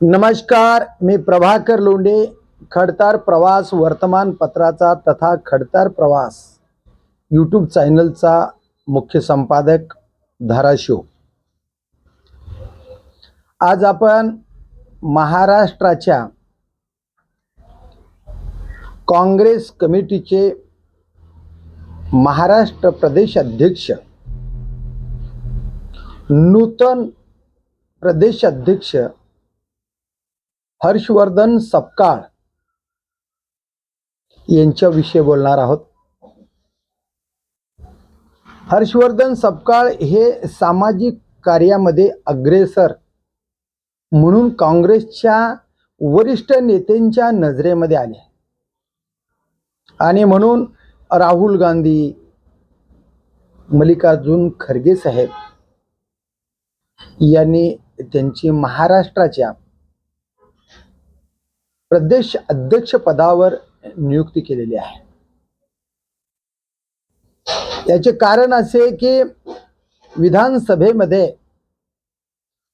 नमस्कार मी प्रभाकर लोंढे खडतार प्रवास वर्तमानपत्राचा तथा खडतार प्रवास यूट्यूब चॅनलचा मुख्य संपादक धाराशिव आज आपण महाराष्ट्राच्या काँग्रेस कमिटीचे महाराष्ट्र प्रदेश अध्यक्ष नूतन प्रदेश अध्यक्ष हर्षवर्धन सपकाळ यांच्याविषयी बोलणार आहोत. हर्षवर्धन सपकाळ हे सामाजिक कार्यामध्ये अग्रेसर म्हणून काँग्रेसच्या वरिष्ठ नेत्यांच्या नजरेमध्ये आले. आणि म्हणून राहुल गांधी मल्लिकार्जुन खरगे साहेब यांनी त्यांची महाराष्ट्राच्या प्रदेश अध्यक्ष पदावर नियुक्ती केलेली आहे. याचे कारण असे की विधानसभेमध्ये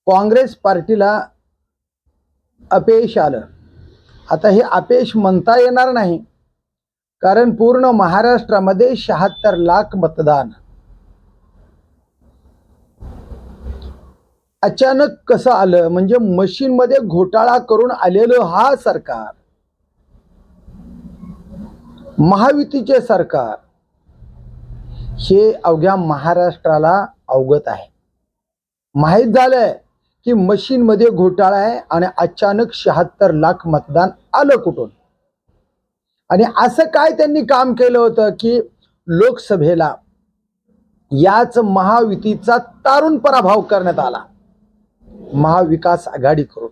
काँग्रेस पार्टीला अपयश आलं. आता हे अपयश म्हणता येणार नाही कारण पूर्ण महाराष्ट्रामध्ये शहात्तर लाख मतदान. अचानक कसं आलं? म्हणजे मशीनमध्ये घोटाळा करून आलेलं हा सरकार. महायुतीचे सरकार. हे अवघ्या महाराष्ट्राला अवगत आहे. माहीत झालंय की मशीनमध्ये घोटाळा आहे आणि अचानक शहात्तर लाख मतदान आलं कुठून? आणि असं काय त्यांनी काम केलं होतं की लोकसभेला याच महायुतीचा तारुण पराभव करण्यात आला? महाविकास आघाडीकडून.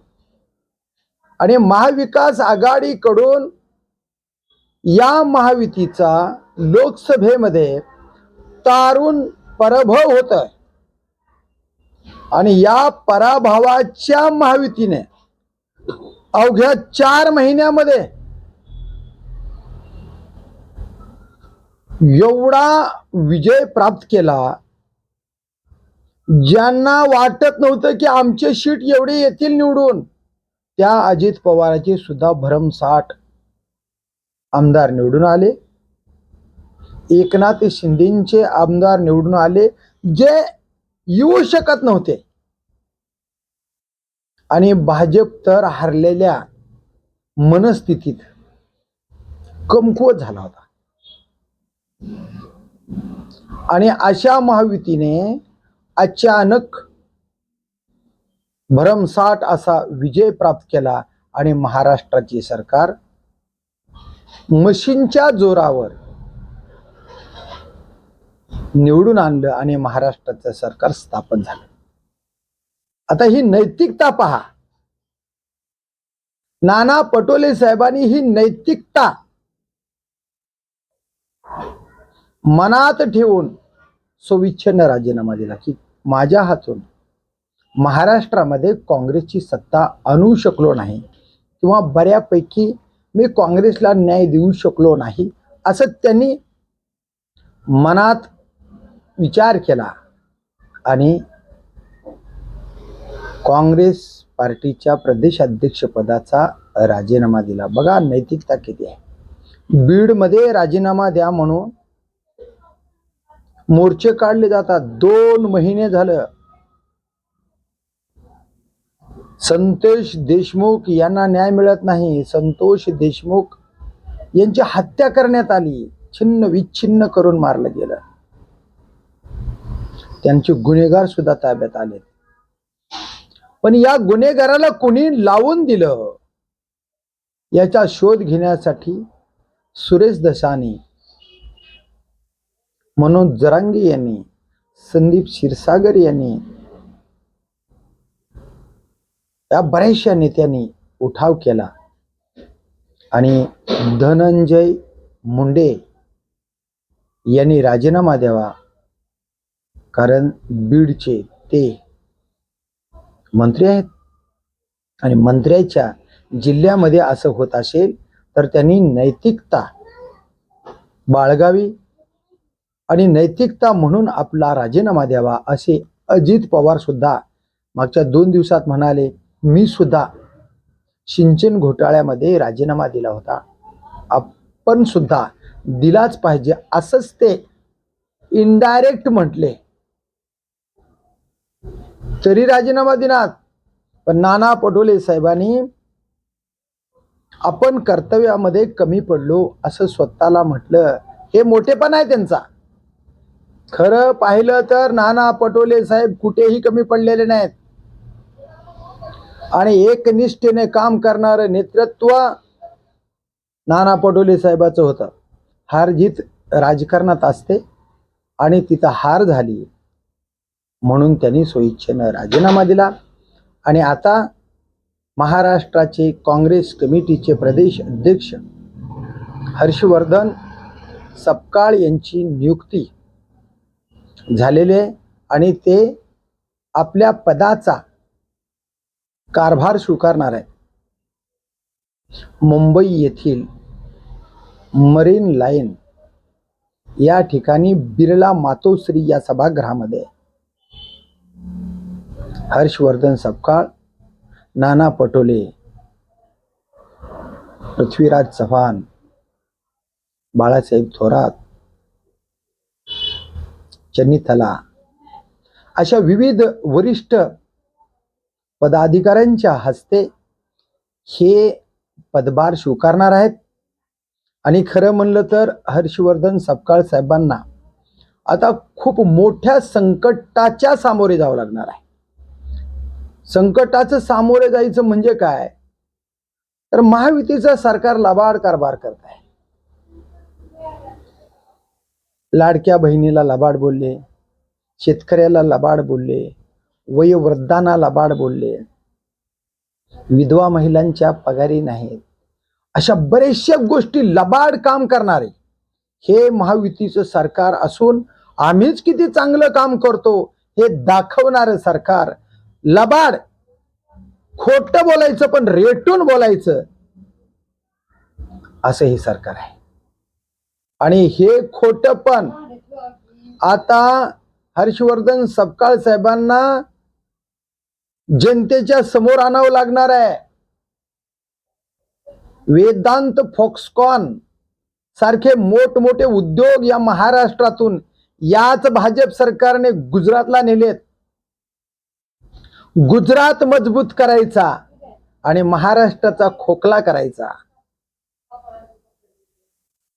आणि महाविकास आघाडीकडून या महायुतीचा लोकसभेमध्ये तारून पराभव होत आणि या पराभवाच्या महायुतीने अवघ्या चार महिन्यामध्ये एवढा विजय प्राप्त केला ज्यांना वाटत नव्हतं की आमचे शीट एवढे येतील निवडून त्या अजित पवाराचे सुद्धा भरमसाठ आमदार निवडून आले. एकनाथ शिंदेचे आमदार निवडून आले जे येऊ शकत नव्हते. आणि भाजप तर हरलेल्या मनस्थितीत कमकुवत झाला होता. आणि अशा महायुतीने अचानक भरमसाठ असा विजय प्राप्त केला आणि महाराष्ट्राचे सरकार मशीनच्या जोरावर निवडून आणलं आणि महाराष्ट्राचं सरकार स्थापन झालं. आता ही नैतिकता पहा. नाना पटोले साहेबांनी ही नैतिकता मनात ठेवून सुविच्छन्न राजीनामा दिला की माझ्या हातून महाराष्ट्रामध्ये काँग्रेसची सत्ता आणू शकलो नाही किंवा बऱ्यापैकी मी काँग्रेसला न्याय देऊ शकलो नाही असं त्यांनी मनात विचार केला. आणि काँग्रेस पार्टीच्या प्रदेशाध्यक्षपदाचा राजीनामा दिला. बघा नैतिकता किती आहे. बीडमध्ये राजीनामा द्या म्हणून मोर्चे काढले जातात. दोन महिने झालं. संतोष देशमुख यांना न्याय मिळत नाही. संतोष देशमुख यांची हत्या करण्यात आली. छिन्न विच्छिन्न करून मारलं गेलं. त्यांचे गुन्हेगार सुद्धा ताब्यात आले पण या गुन्हेगाराला कोणी लावून दिलं? याचा शोध घेण्यासाठी सुरेश दसानी मनोज जरांगे यांनी संदीप क्षीरसागर यांनी या बऱ्याचशा नेत्यांनी उठाव केला. आणि धनंजय मुंडे यांनी राजीनामा द्यावा कारण बीडचे ते मंत्री आहेत. आणि मंत्र्याच्या जिल्ह्यामध्ये असं होत असेल तर त्यांनी नैतिकता बाळगावी आणि नैतिकता म्हणून आपला राजीनामा द्यावा असे अजित पवार सुद्धा मागच्या दोन दिवसात म्हणाले मी सुद्धा सिंचन घोटाळ्यामध्ये राजीनामा दिला होता. आपण सुद्धा दिलाच पाहिजे असंच ते इनडायरेक्ट म्हटले. तरी राजीनामा दिनात पण नाना पटोले साहेबांनी आपण कर्तव्यामध्ये कमी पडलो असं स्वतःला म्हटलं. हे मोठेपण आहे त्यांचा. खरं पाहिलं तर नाना पटोले साहेब कुठेही कमी पडलेले नाहीत. आणि एकनिष्ठेने काम करणारं नेतृत्व नाना पटोले साहेबाचं होतं. हार जीत राजकारणात असते आणि तिथं हार झाली. म्हणून त्यांनी स्वइच्छेनं राजीनामा दिला. आणि आता महाराष्ट्राचे काँग्रेस कमिटीचे प्रदेश अध्यक्ष हर्षवर्धन सपकाळ यांची नियुक्ती झालेले आणि ते आपल्या पदाचा कारभार स्वीकारणार आहे मुंबई येथील मरीन लाईन या ठिकाणी बिर्ला मातोश्री या सभागृहामध्ये हर्षवर्धन सपकाळ नाना पटोले पृथ्वीराज चव्हाण बाळासाहेब थोरात चनिथला. अशा विविध वरिष्ठ पदाधिकाऱ्यांच्या हस्ते हे पदभार स्वीकारणार आहेत. आणि खरं म्हणलं तर हर्षवर्धन सपकाळ साहेबांना आता खूप मोठ्या संकटाच्या सामोरे जावं लागणार आहे. संकटाचं सामोरे जायचं म्हणजे काय? तर महायुतीचा सरकार लबाड कारभार करत आहे. लाडक्या बहिणीला लबाड बोलले शेतकऱ्याला लबाड बोलले वयोवृद्धांना लबाड बोलले. विधवा महिलांच्या पगारी नाहीत. अशा बरेचशा गोष्टी लबाड काम करणारे. हे महायुतीचं सरकार असून आम्हीच किती चांगलं काम करतो हे दाखवणारं सरकार लबाड. खोट बोलायचं पण रेटून बोलायचं. असं हे सरकार आहे. आणि हे खोट पण. आता हर्षवर्धन सपकाळ साहेबांना जनतेच्या समोर आणावं लागणार आहे. वेदांत फॉक्सकॉन सारखे मोठमोठे उद्योग या महाराष्ट्रातून याच भाजप सरकारने गुजरातला नेलेत. गुजरात मजबूत करायचा आणि महाराष्ट्राचा खोकला करायचा.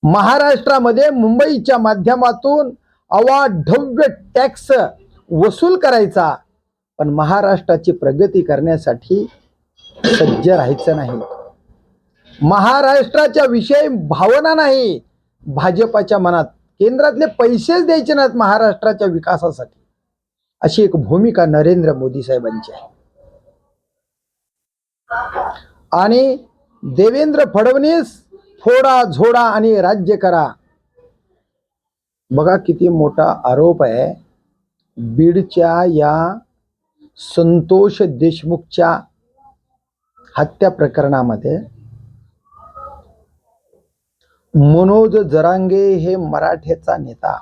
महाराष्ट्रामध्ये मुंबईच्या माध्यमातून अवाढव्य टॅक्स वसूल करायचा. पण महाराष्ट्राची प्रगती करण्यासाठी सज्ज राहायचं नाही. महाराष्ट्राच्या विषयी भावना नाही. भाजपाच्या मनात केंद्रातले पैसेच द्यायचे नाहीत महाराष्ट्राच्या विकासासाठी. अशी एक भूमिका नरेंद्र मोदी साहेबांची आहे. आणि देवेंद्र फडणवीस फोडा झोडा आणि राज्य करा. बघा किती मोठा आरोप आहे. बीडच्या या संतोष देशमुखच्या हत्या प्रकरणामध्ये मनोज जरांगे हे मराठ्याचा नेता.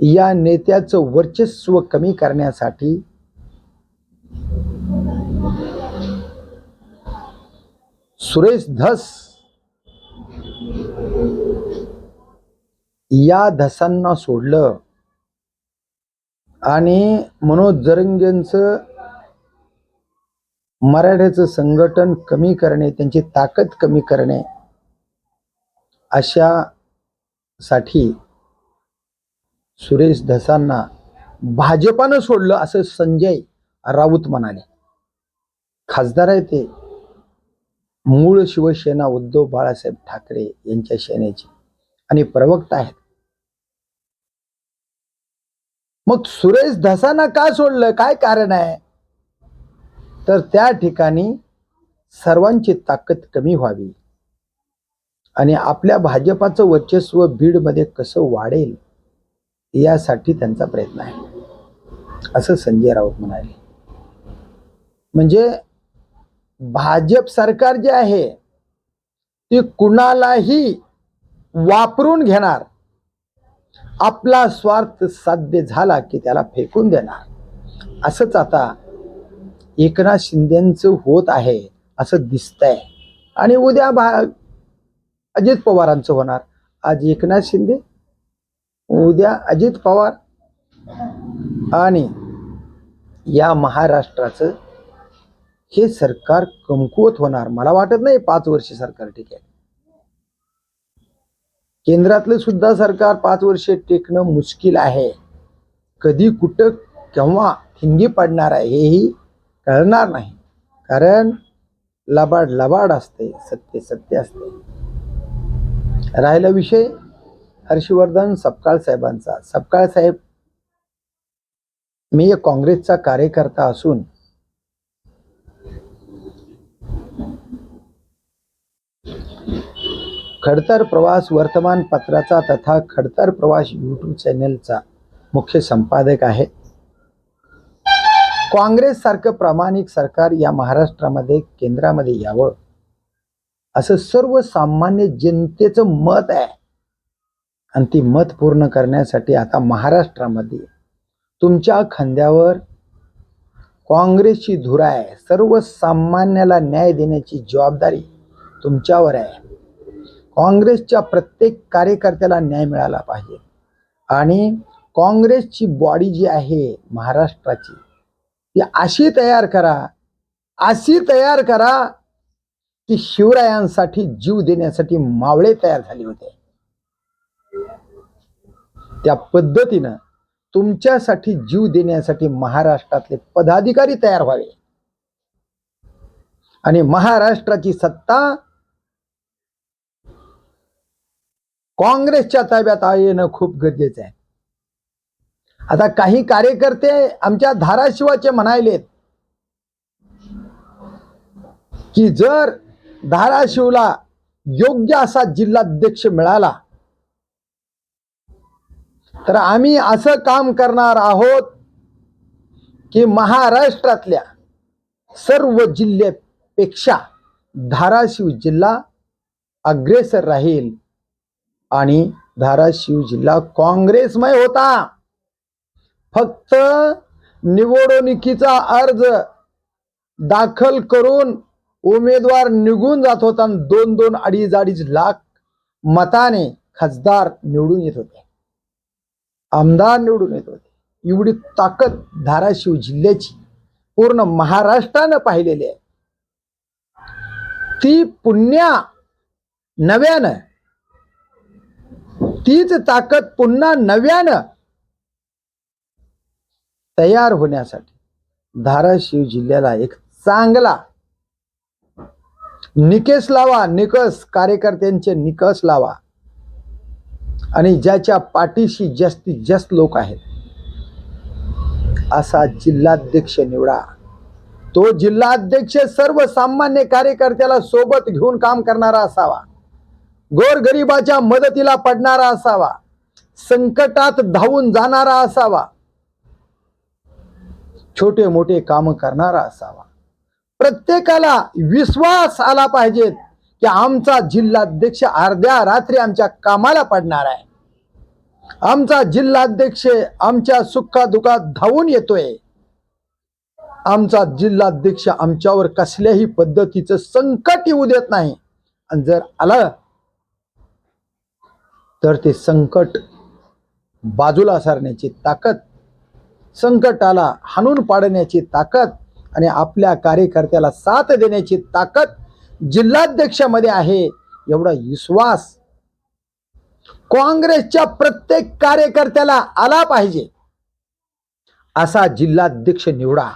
या नेत्याचं वर्चस्व कमी करण्यासाठी सुरेश धस या धसांना सोडलं. आणि मनोज जरंगेंचं मराठ्याचं संघटन कमी करणे त्यांची ताकद कमी करणे अशा साठी सुरेश धसांना भाजपानं सोडलं असं संजय राऊत म्हणाले. खासदार आहे ते. मूळ शिवसेना उद्धव बाळासाहेब ठाकरे यांच्या सेनेचे आणि प्रवक्ता आहेत. मग सुरेश धसांना का सोडलं? काय कारण आहे? तर त्या ठिकाणी सर्वांची ताकद कमी व्हावी. आणि आपल्या भाजपाचं वर्चस्व बीडमध्ये कसं वाढेल यासाठी त्यांचा प्रयत्न आहे. असं संजय राऊत म्हणाले. म्हणजे भाजप सरकार जे आहे ते कुणालाही वापरून घेणार आपला स्वार्थ साध्य झाला की त्याला फेकून देणार. असंच आता एकनाथ शिंदेचं होत आहे असं दिसतंय. आणि उद्या भा अजित पवारांचं होणार. आज एकनाथ शिंदे उद्या अजित पवार आणि या महाराष्ट्राचं हे सरकार कमकुवत होणार. मला वाटत नाही पाच वर्ष सरकार टिकेल. केंद्रातलं सुद्धा सरकार पाच वर्ष टेकणं मुश्किल आहे. कधी कुठं केव्हा ठिंगी पडणार आहे हेही कळणार नाही. कारण लबाड लबाड असते सत्य सत्य असते. राहिला विषय? हर्षवर्धन सपकाळ साहेबांचा. सपकाळ साहेब मी एक काँग्रेसचा कार्यकर्ता असून खडतर प्रवास वर्तमानपत्राचा तथा खडतर प्रवास यूट्यूब चॅनेलचा मुख्य संपादक आहे. काँग्रेस सारखं प्रामाणिक सरकार या महाराष्ट्रामध्ये केंद्रामध्ये यावं. असं सर्वसामान्य जनतेचं मत आहे. आणि ती मत पूर्ण करण्यासाठी आता महाराष्ट्रामध्ये तुमच्या खांद्यावर काँग्रेसची धुरा आहे सर्वसामान्याला न्याय देण्याची जबाबदारी तुमच्यावर आहे. काँग्रेसच्या प्रत्येक कार्यकर्त्याला न्याय मिळाला पाहिजे. आणि काँग्रेसची बॉडी जी आहे महाराष्ट्राची ती अशी तयार करा अशी तयार करा की शिवरायांसाठी जीव देण्यासाठी मावळे तयार झाले होते. त्या पद्धतीनं तुमच्यासाठी जीव देण्यासाठी महाराष्ट्रातले पदाधिकारी तयार व्हावे. आणि महाराष्ट्राची सत्ता काँग्रेसच्या ताब्यात येणं खूप गरजेचं आहे. आता काही कार्यकर्ते आमच्या धाराशिवाचे म्हणायलेत की जर धाराशिवला योग्य असा जिल्हाध्यक्ष मिळाला तर आम्ही असं काम करणार आहोत की महाराष्ट्रातल्या सर्व जिल्ह्यापेक्षा धाराशिव जिल्हा अग्रेसर राहील. आणि धाराशिव जिल्हा काँग्रेसमय होता. फक्त निवडणुकीचा अर्ज दाखल करून उमेदवार निघून जात होता आणि दोन दोन अडीच अडीच लाख मताने खासदार निवडून येत होते. आमदार निवडून येत होते. एवढी ताकद धाराशिव जिल्ह्याची पूर्ण महाराष्ट्रानं पाहिलेली आहे. ती पुण्या नव्यानं तीच ताकद पुन्हा नव्यानं तयार होण्यासाठी धाराशिव जिल्ह्याला एक चांगला निकेश लावा निकस कार्यकर्त्यांचे निकस लावा. आणि ज्याच्या पाठीशी जास्तीत जास्त लोक आहेत असा जिल्हाध्यक्ष निवडा. तो जिल्हाध्यक्ष सर्वसामान्य कार्यकर्त्याला सोबत घेऊन काम करणारा असावा. गोरगरिबाच्या मदतीला पडणारा असावा. संकटात धावून जाणारा असावा. छोटे मोठे काम करणारा असावा. प्रत्येकाला विश्वास आला पाहिजेत की आमचा जिल्हाध्यक्ष अर्ध्या रात्री आमच्या कामाला पडणार आहे. आमचा जिल्हाध्यक्ष आमच्या सुखादुखात धावून येतोय. आमचा जिल्हाध्यक्ष आमच्यावर कसल्याही पद्धतीचं संकट येऊ देत नाही. आणि जर आलं तर ते संकट बाजूला सारण्याची ताकद संकटाला हाणून पाडण्याची ताकद आणि आपल्या कार्यकर्त्याला साथ देण्याची ताकद जिल्हाध्यक्षामध्ये आहे एवढा विश्वास काँग्रेसच्या प्रत्येक कार्यकर्त्याला आला पाहिजे. असा जिल्हाध्यक्ष निवडा.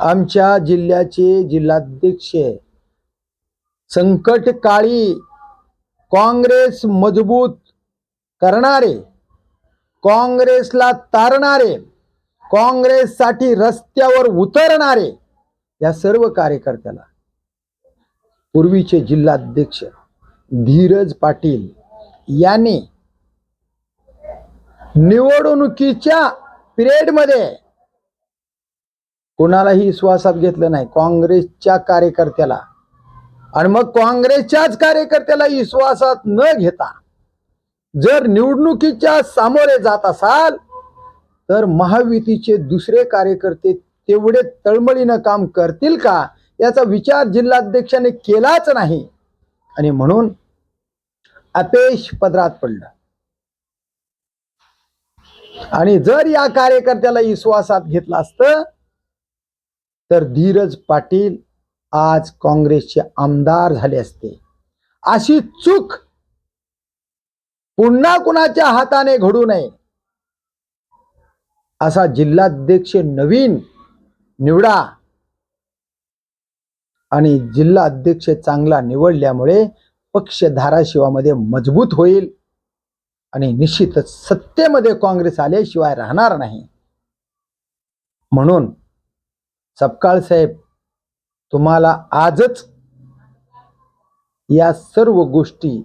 आमच्या जिल्ह्याचे जिल्हाध्यक्ष संकट काळी काँग्रेस मजबूत करणारे काँग्रेसला तारणारे काँग्रेससाठी रस्त्यावर उतरणारे या सर्व कार्यकर्त्याला पूर्वीचे जिल्हाध्यक्ष धीरज पाटील यांनी निवडणुकीच्या पिरियडमध्ये कोणालाही विश्वासात घेतलं नाही. काँग्रेसच्या कार्यकर्त्याला आणि मग काँग्रेसच्याच कार्यकर्त्याला विश्वासात न घेता जर निवडणुकीच्या सामोरे जात असाल तर महायुतीचे दुसरे कार्यकर्ते तेवढे तळमळीनं काम करतील का? याचा विचार जिल्हाध्यक्षाने केलाच नाही. आणि म्हणून अपेश पदरात पडलं. आणि जर या कार्यकर्त्याला विश्वासात घेतलं असतं तर धीरज पाटील आज काँग्रेसचे आमदार झाले असते. अशी चूक पुन्हा कुणाच्या हाताने घडू नये असा जिल्हाध्यक्ष नवीन निवडा आणि जिल्हा अध्यक्ष चांगला निवडल्यामुळे पक्ष धाराशिवामध्ये मजबूत होईल आणि निश्चितच सत्तेमध्ये काँग्रेस आल्याशिवाय राहणार नाही. म्हणून सपकाळ साहेब तुम्हाला आजच या सर्व गोष्टी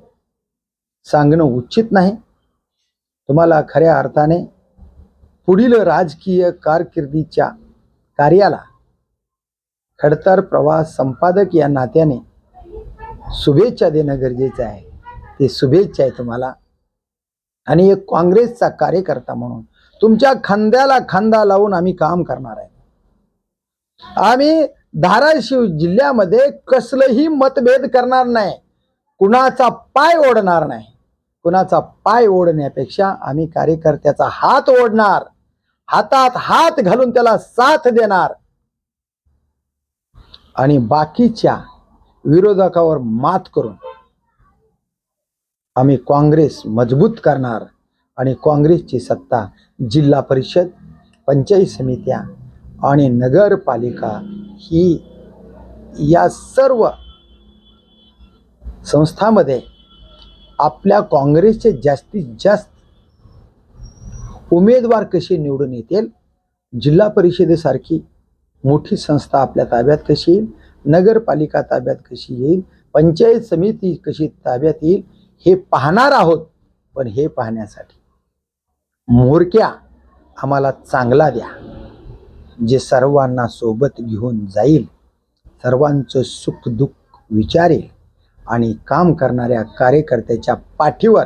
सांगणं उचित नाही. तुम्हाला खऱ्या अर्थाने पुढील राजकीय कारकिर्दीच्या कार्याला खडतर प्रवास संपादक या नात्याने शुभेच्छा देणं गरजेचं आहे. ते शुभेच्छा आहे तुम्हाला. आणि एक काँग्रेसचा कार्यकर्ता म्हणून तुमच्या खांद्याला खांदा लावून आम्ही काम करणार आहे. आम्ही धाराशिव जिल्ह्यामध्ये कसलंही मतभेद करणार नाही. कुणाचा पाय ओढणार नाही. कुणाचा पाय ओढण्यापेक्षा आम्ही कार्यकर्त्याचा हात ओढणार. हातात हात घालून त्याला साथ देणार. आणि बाकीच्या विरोधकावर मात करून आम्ही काँग्रेस मजबूत करणार. आणि काँग्रेसची सत्ता जिल्हा परिषद पंचायत समित्या आणि नगरपालिका ही या सर्व संस्थामध्ये आपल्या काँग्रेसचे जास्तीत जास्त उमेदवार कसे निवडून येतील जिल्हा परिषदेसारखी मोठी संस्था आपल्या ताब्यात कशी येईल नगरपालिका ताब्यात कशी येईल पंचायत समिती कशी ताब्यात येईल हे पाहणार आहोत. पण हे पाहण्यासाठी मोरक्या आम्हाला चांगला द्या. जे सर्वांना सोबत घेऊन जाईल सर्वांचं सुख दुःख विचारेल आणि काम करणाऱ्या कार्यकर्त्याच्या पाठीवर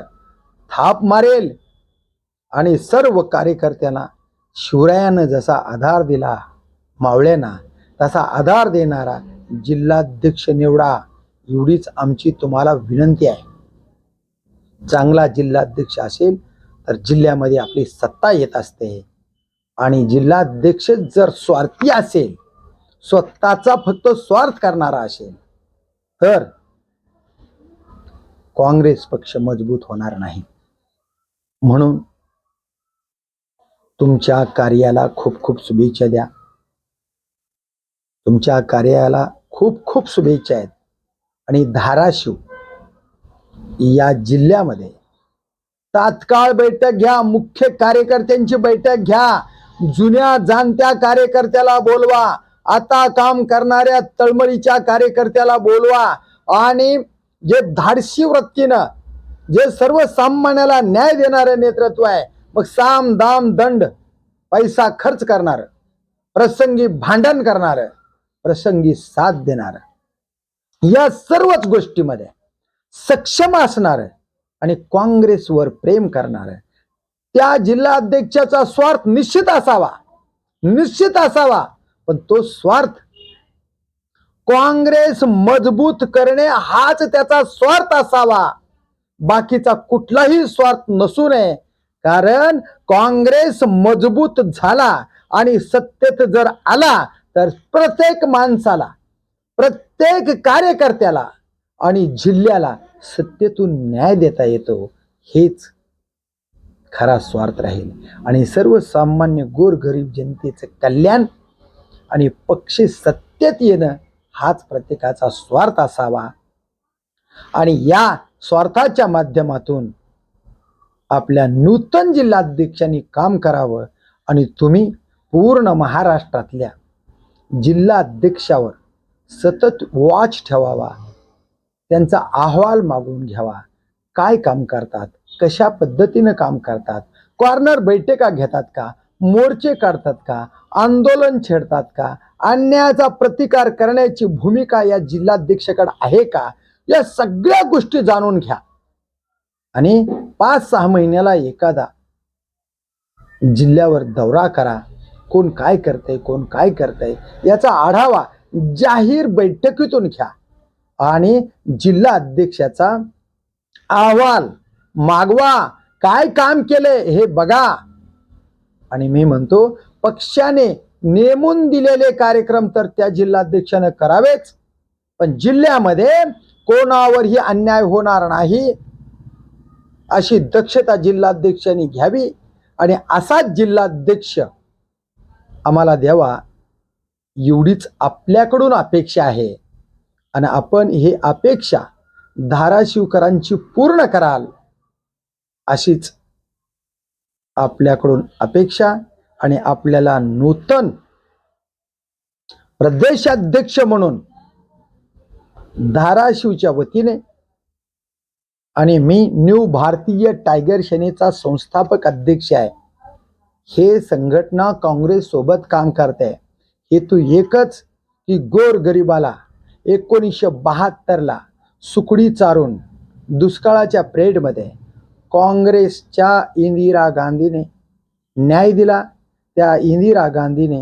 थाप मारेल आणि सर्व कार्यकर्त्यांना शिवरायानं जसा आधार दिला मावळ्यांना तसा आधार देणारा जिल्हाध्यक्ष निवडा एवढीच आमची तुम्हाला विनंती आहे. चांगला जिल्हाध्यक्ष असेल तर जिल्ह्यामध्ये आपली सत्ता येत असते. आणि जिल्हाध्यक्ष जर स्वार्थी असेल स्वतःचा फक्त स्वार्थ करणारा असेल तर काँग्रेस पक्ष मजबूत होणार नाही. म्हणून तुमच्या कार्याला खूप खूप शुभेच्छा द्या. तुमच्या कार्याला खूप खूप शुभेच्छा आहेत. आणि धाराशिव या जिल्ह्यामध्ये तात्काळ बैठक घ्या मुख्य कार्यकर्त्यांची बैठक घ्या. जुन्या जाणत्या कार्यकर्त्याला बोलवा. आता काम करणाऱ्या तळमळीच्या कार्यकर्त्याला बोलवा. आणि जे धाडशी वृत्तीनं जे सर्वसामान्याला न्याय देणारं नेतृत्व आहे मग साम दाम दंड पैसा खर्च करणार प्रसंगी भांडण करणार प्रसंगी साथ देणार या सर्वच गोष्टीमध्ये सक्षम असणार आणि काँग्रेसवर प्रेम करणार त्या जिल्हाध्यक्षाचा स्वार्थ निश्चित असावा. निश्चित असावा. पण तो स्वार्थ काँग्रेस मजबूत करणे हाच त्याचा स्वार्थ असावा. बाकीचा कुठलाही स्वार्थ नसू नये. कारण काँग्रेस मजबूत झाला आणि सत्तेत जर आला तर प्रत्येक माणसाला प्रत्येक कार्यकर्त्याला आणि जिल्ह्याला सत्तेतून न्याय देता येतो. हेच खरा स्वार्थ राहील. आणि सर्वसामान्य गोरगरीब जनतेचं कल्याण आणि पक्ष सत्तेत येणं हाच प्रत्येकाचा स्वार्थ असावा. आणि या स्वार्थाच्या माध्यमातून आपल्या नूतन जिल्हाध्यक्षांनी काम करावं आणि तुम्ही पूर्ण महाराष्ट्रातल्या जिल्हाध्यक्षावर सतत वॉच ठेवावा. त्यांचा अहवाल मागून घ्यावा. काय काम करतात? कशा पद्धतीनं काम करतात? कॉर्नर बैठका घेतात का? मोर्चे काढतात का? आंदोलन छेडतात का? अन्यायाचा प्रतिकार करण्याची भूमिका या जिल्हाध्यक्षाकडे आहे का? या सगळ्या गोष्टी जाणून घ्या. आणि पाच सहा महिन्याला एखादा जिल्ह्यावर दौरा करा. कोण काय करतंय कोण काय करतंय याचा आढावा जाहीर बैठकीतून घ्या. आणि जिल्हा अध्यक्षाचा अहवाल मागवा काय काम केले हे बघा. आणि मी म्हणतो पक्षाने नेमून दिलेले कार्यक्रम तर त्या जिल्हाध्यक्षानं करावेच पण जिल्ह्यामध्ये कोणावरही अन्याय होणार नाही अशी दक्षता जिल्हाध्यक्षांनी घ्यावी आणि असाच जिल्हाध्यक्ष आम्हाला द्यावा एवढीच आपल्याकडून अपेक्षा आहे. आणि आपण ही अपेक्षा धाराशिवकरांची पूर्ण कराल. अशीच आपल्याकडून अपेक्षा आणि आपल्याला नूतन प्रदेशाध्यक्ष म्हणून धाराशिवच्या वतीने आणि मी न्यू भारतीय टायगर सेनेचा संस्थापक अध्यक्ष आहे. हे संघटना काँग्रेस सोबत काम करते. हेतू एकच की गोर गरिबाला एकोणीसशे बहात्तरला सुकडी चारून दुष्काळाच्या प्रेडमध्ये काँग्रेसच्या इंदिरा गांधीने न्याय दिला. त्या इंदिरा गांधीने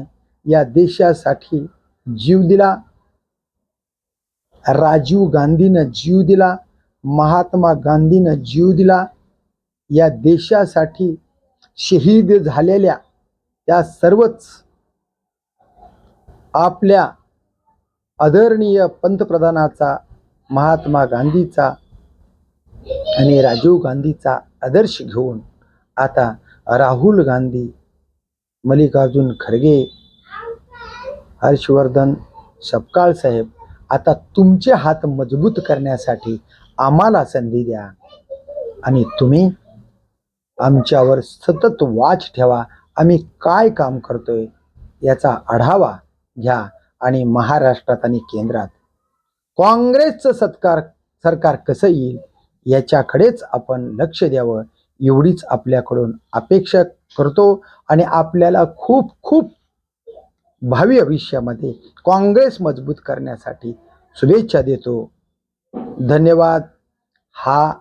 या देशासाठी जीव दिला. राजीव गांधीनं जीव दिला. महात्मा गांधीनं जीव दिला. या देशासाठी शहीद झालेल्या त्या सर्वच आपल्या आदरणीय पंतप्रधानाचा महात्मा गांधीचा आणि राजीव गांधीचा आदर्श घेऊन आता राहुल गांधी मल्लिकार्जुन खरगे हर्षवर्धन सपकाळ साहेब आता तुमचे हात मजबूत करण्यासाठी आम्हाला संधी द्या. आणि तुम्ही आमच्यावर सतत वाच ठेवा. आम्ही काय काम करतोय याचा आढावा घ्या आणि महाराष्ट्रात आणि केंद्रात. काँग्रेसचं सत्कार सरकार कसं येईल? याच्याकडेच आपण लक्ष द्यावं. एवढीच आपल्याकडून अपेक्षा करतो आणि आपल्याला खूप खूप भावी भविष्यामध्ये काँग्रेस मजबूत करण्यासाठी शुभेच्छा देतो. धन्यवाद. हा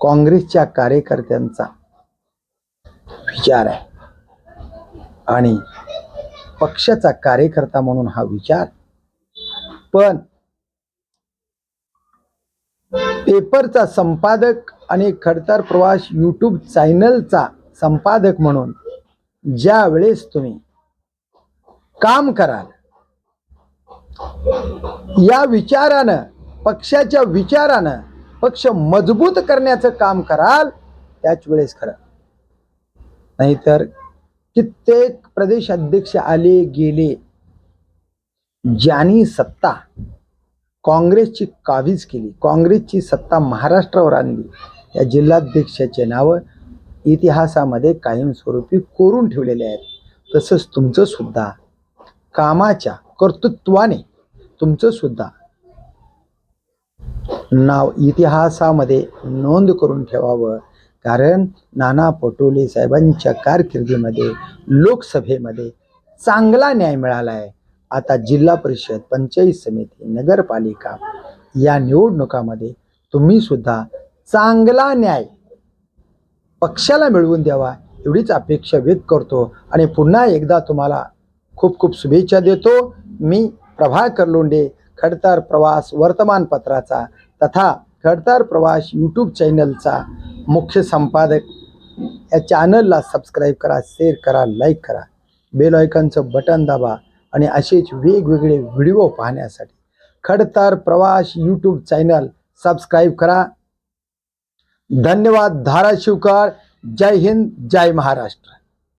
काँग्रेसच्या कार्यकर्त्यांचा विचार आहे. आणि पक्षाचा कार्यकर्ता म्हणून हा विचार. पण पेपरचा संपादक आणि खडतर प्रवास यूट्यूब चॅनलचा संपादक म्हणून ज्या वेळेस तुम्ही काम कराल या विचारानं पक्षाच्या विचारानं पक्ष मजबूत करण्याचं काम कराल त्याच वेळेस खरं. नाहीतर कित्येक प्रदेश अध्यक्ष आले गेले ज्यांनी सत्ता काँग्रेसची काबीज केली काँग्रेसची सत्ता महाराष्ट्रावर आणली. या जिल्हाध्यक्षाचे नावं इतिहासामध्ये कायमस्वरूपी कोरून ठेवलेले आहेत. तसंच तुमचं सुद्धा कामाच्या कर्तृत्वाने तुमचं सुद्धा. नाव इतिहासामध्ये नोंद करून ठेवावं कारण नाना पटोले साहेबांच्या कारकिर्दीमध्ये लोकसभेमध्ये चांगला न्याय मिळाला आहे आता जिल्हा परिषद पंचायत समिती नगरपालिका या निवडणुकामध्ये तुम्ही सुद्धा चांगला न्याय पक्षाला मिळवून द्यावा एवढीच अपेक्षा व्यक्त करतो. आणि पुन्हा एकदा तुम्हाला खूप खूप शुभेच्छा देतो. मी प्रभाकर लोंडे खडतर प्रवास वर्तमानपत्राचा तथा खडतर प्रवास यूट्यूब चॅनलचा मुख्य संपादक. या चॅनलला सबस्क्राईब करा शेअर करा लाईक करा. बेल आयकॉनचं बटन दाबा. आणि असेच वेगवेगळे व्हिडिओ पाहण्यासाठी खडतर प्रवास यूट्यूब चॅनल सबस्क्राईब करा. धन्यवाद धाराशिवकर. जय हिंद जय महाराष्ट्र.